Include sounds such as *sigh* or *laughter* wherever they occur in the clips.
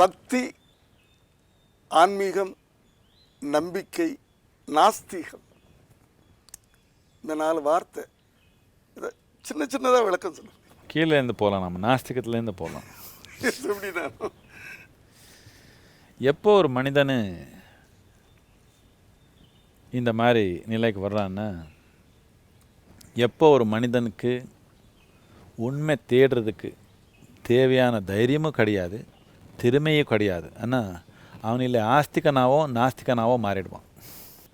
பக்தி ஆன்மீகம் நம்பிக்கை நாஸ்திகம். இந்த நாலு வார்த்தை இதை சின்ன சின்னதாக விளக்கம் சொல்லுங்க கீழே இருந்து போகலாம் நம்ம நாஸ்திகத்துலேருந்து போகலாம் எப்படின்னா? எப்போ ஒரு மனிதன் இந்த மாதிரி நிலைக்கு வர்றான்னா எப்போ ஒரு மனிதனுக்கு உண்மை தேடுறதுக்கு தேவையான தைரியமும் கிடையாது. திறமையும் கிடையாது. ஆனால் அவன் இல்லை ஆஸ்திகனாவோ நாஸ்திகனாவோ மாறிடுவான்.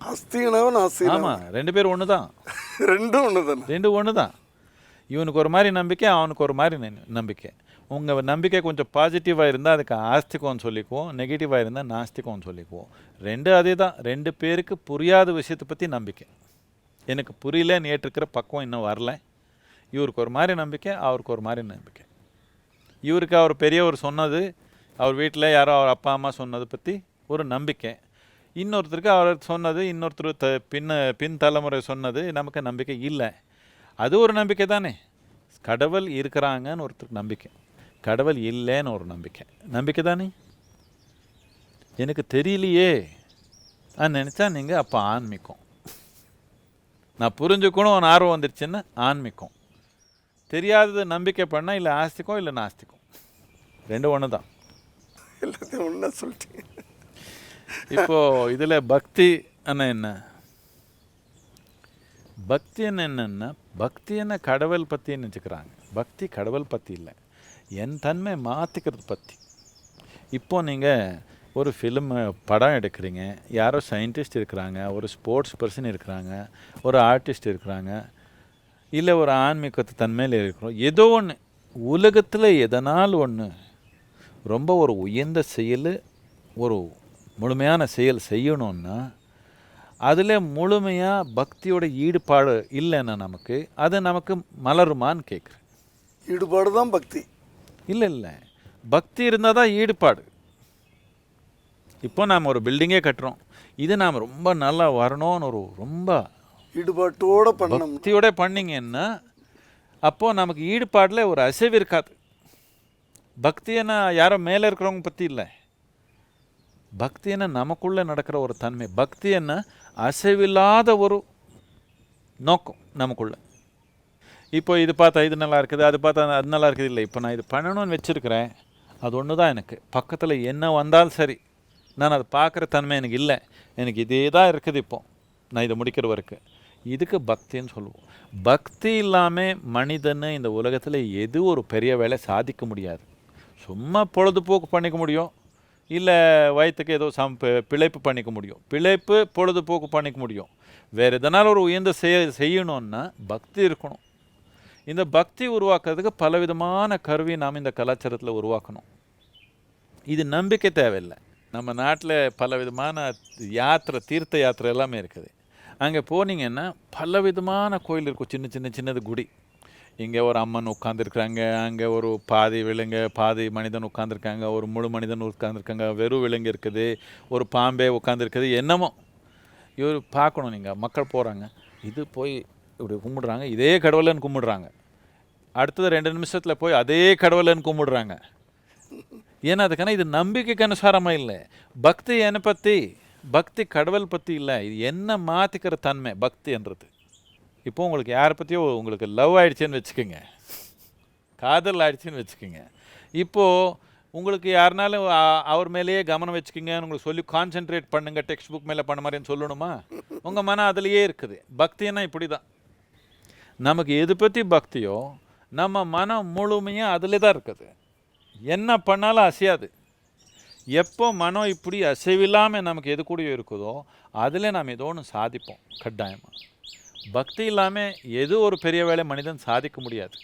ஆஸ்திகனாவும் நாஸ்திகனாவும் ஆமாம் ரெண்டு பேரும் ஒன்று தான் *laughs* ரெண்டும் ஒன்று தானே ரெண்டு ஒன்று தான் இவனுக்கு ஒரு மாதிரி நம்பிக்கை அவனுக்கு ஒரு மாதிரி நம்பிக்கை. உங்கள் நம்பிக்கை கொஞ்சம் பாசிட்டிவாக இருந்தால் அதுக்கு ஆஸ்திகம்னு சொல்லிக்குவோம் நெகட்டிவாக இருந்தால் நாஸ்திகம்னு சொல்லிக்குவோம். ரெண்டு அதே தான் ரெண்டு பேருக்கு புரியாத விஷயத்தை பற்றி நம்பிக்கை. எனக்கு புரியலன்னு ஏற்றுக்கிற பக்குவம் இன்னும் வரல. இவருக்கு ஒரு மாதிரி நம்பிக்கை அவருக்கு ஒரு மாதிரி நம்பிக்கை. இவருக்கு அவர் பெரியவர் சொன்னது அவர் வீட்டில் யாரோ அவர் அப்பா அம்மா சொன்னதை பற்றி ஒரு நம்பிக்கை. இன்னொருத்தருக்கு அவர் சொன்னது இன்னொருத்தர் த பின்ன பின் தலைமுறை சொன்னது நமக்கு நம்பிக்கை இல்லை. அது ஒரு நம்பிக்கை தானே. கடவுள் இருக்கிறாங்கன்னு ஒருத்தருக்கு நம்பிக்கை. கடவுள் இல்லைன்னு ஒரு நம்பிக்கை. நம்பிக்கை தானே? எனக்கு தெரியலையே. நான் நினச்சா நீங்கள் அப்போ ஆன்மிக்கும் நான் புரிஞ்சுக்கணும் ஒரு ஆர்வம் வந்துருச்சுன்னா ஆன்மிக்கும் தெரியாதது நம்பிக்கை பண்ணால் இல்லை ஆஸ்திக்கும் இல்லை நாஸ்திக்கும். ரெண்டும் ஒன்று தான் எல்லாத்தையும் ஒன்றா சொல்லிட்டீங்க இப்போ இதில் பக்தி அண்ணா என்ன? பக்தி என்ன என்னன்னா பக்தி என்ன கடவுள் பற்றி நினச்சிக்கிறாங்க. பக்தி கடவுள் பற்றி இல்லை. என் தன்மை மாற்றிக்கிறது பற்றி இப்போ நீங்கள் ஒரு ஃபிலிம் படம் எடுக்கிறீங்க. யாரோ சயின்டிஸ்ட் இருக்கிறாங்க ஒரு ஸ்போர்ட்ஸ் பர்சன் இருக்கிறாங்க ஒரு ஆர்டிஸ்ட் இருக்கிறாங்க இல்லை ஒரு ஆன்மீகத்து தன்மையில் இருக்கிறோம். ஏதோ ஒன்று உலகத்தில் எதனால் ஒன்று ரொம்ப ஒரு உயர்ந்த செயல் ஒரு முழுமையான செயல் செய்யணும்னா அதில் முழுமையாக பக்தியோட ஈடுபாடு இல்லைன்னா நமக்கு அது நமக்கு மலருமான்னு கேட்குறேன் ஈடுபாடு தான் பக்தி. இல்லை இல்லை. பக்தி இருந்தால் தான் ஈடுபாடு. இப்போ நாம் ஒரு பில்டிங்கே கட்டுறோம். இது நாம் ரொம்ப நல்லா வரணும்னு ஒரு ரொம்ப ஈடுபாட்டோட பண்ணணும். பக்தியோட பண்ணீங்கன்னா அப்போது நமக்கு ஈடுபாடில் ஒரு அசைவு இருக்காது. பக்தின்னா யாரோ மேலே இருக்கிறவங்க பற்றி இல்லை. பக்தி நமக்குள்ளே நடக்கிற ஒரு தன்மை. பக்தி அசைவில்லாத ஒரு நோக்கம் நமக்குள்ள. இப்போ இது பார்த்தா இது நல்லா இருக்குது அது பார்த்தா அது நல்லா இருக்குது இல்லை. இப்போ நான் இது பண்ணணும்னு வச்சுருக்கிறேன். அது ஒன்று தான் எனக்கு. பக்கத்தில் என்ன வந்தாலும் சரி நான் அதை பார்க்குற தன்மை எனக்கு இல்லை. எனக்கு இதே தான் இருக்குது இப்போ. நான் இதை முடிக்கிற வரைக்கும் இதுக்கு பக்தின்னு சொல்லுவோம். பக்தி இல்லாமல் மனிதன் இந்த உலகத்தில் எது ஒரு பெரிய வேலை சாதிக்க முடியாது. சும்மா பொழுதுபோக்கு பண்ணிக்க முடியும். இல்லை வயிற்றுக்கு ஏதோ சம் பிழைப்பு பண்ணிக்க முடியும். பிழைப்பு பொழுதுபோக்கு பண்ணிக்க முடியும். வேறு எதனால் ஒரு உயர்ந்த செய்ய செய்யணும்னா பக்தி இருக்கணும். இந்த பக்தி உருவாக்குறதுக்கு பலவிதமான கருவி நாம் இந்த கலாச்சாரத்தில் உருவாக்கணும். இது நம்பிக்கை தேவையில்லை. நம்ம நாட்டில் பலவிதமான யாத்திரை தீர்த்த யாத்திரை எல்லாமே இருக்குது. அங்கே போனீங்கன்னா பலவிதமான கோயில் இருக்கும். சின்ன சின்ன சின்னது குடி. இங்கே ஒரு அம்மன் உட்காந்துருக்குறாங்க அங்கே ஒரு பாதி விலங்கு பாதி மனிதன் உட்காந்துருக்காங்க ஒரு முழு மனிதன் உட்காந்துருக்காங்க வெறும் விலங்கு இருக்குது ஒரு பாம்பே உட்காந்துருக்குது என்னமோ. இவர் பார்க்கணும் நீங்கள் மக்கள் போகிறாங்க இது போய் இப்படி கும்பிடுறாங்க இதே கடவுளன்னு கும்பிடுறாங்க. அடுத்தது ரெண்டு நிமிஷத்தில் போய் அதே கடவுளன்னு கும்பிடுறாங்க. ஏன்னா அதுக்கான இது நம்பிக்கைக்கு அனுசாரமாக இல்லை. பக்தி என்னை பற்றி பக்தி கடவுள் பற்றி இல்லை. இது என்ன மாற்றிக்கிற தன்மை? பக்தி என்றது. இப்போ உங்களுக்கு யாரை பற்றியோ உங்களுக்கு லவ் ஆயிடுச்சுன்னு வச்சுக்கோங்க. காதல் ஆயிடுச்சுன்னு வச்சுக்கோங்க. இப்போது உங்களுக்கு யாருனாலும் அவர் மேலேயே கவனம் வச்சுக்கோங்கன்னு உங்களுக்கு சொல்லி கான்சென்ட்ரேட் பண்ணுங்கள் டெக்ஸ்ட் புக் மேலே பண்ண மாதிரின்னு சொல்லணுமா? உங்கள் மனம் அதுலேயே இருக்குது. பக்தின்னா இப்படி தான் நமக்கு எது பற்றி பக்தியோ நம்ம மனம் முழுமையாக அதில் தான் இருக்குது. என்ன பண்ணாலும் அசையாது. எப்போ மனம் இப்படி அசைவில்லாமல் நமக்கு எது கூடயோ இருக்குதோ அதில் நாம் ஏதோ ஒன்று சாதிப்போம் கட்டாயமாக பக்தி இல்லாமல் எது ஒரு பெரிய வேலை மனிதன் சாதிக்க முடியாது.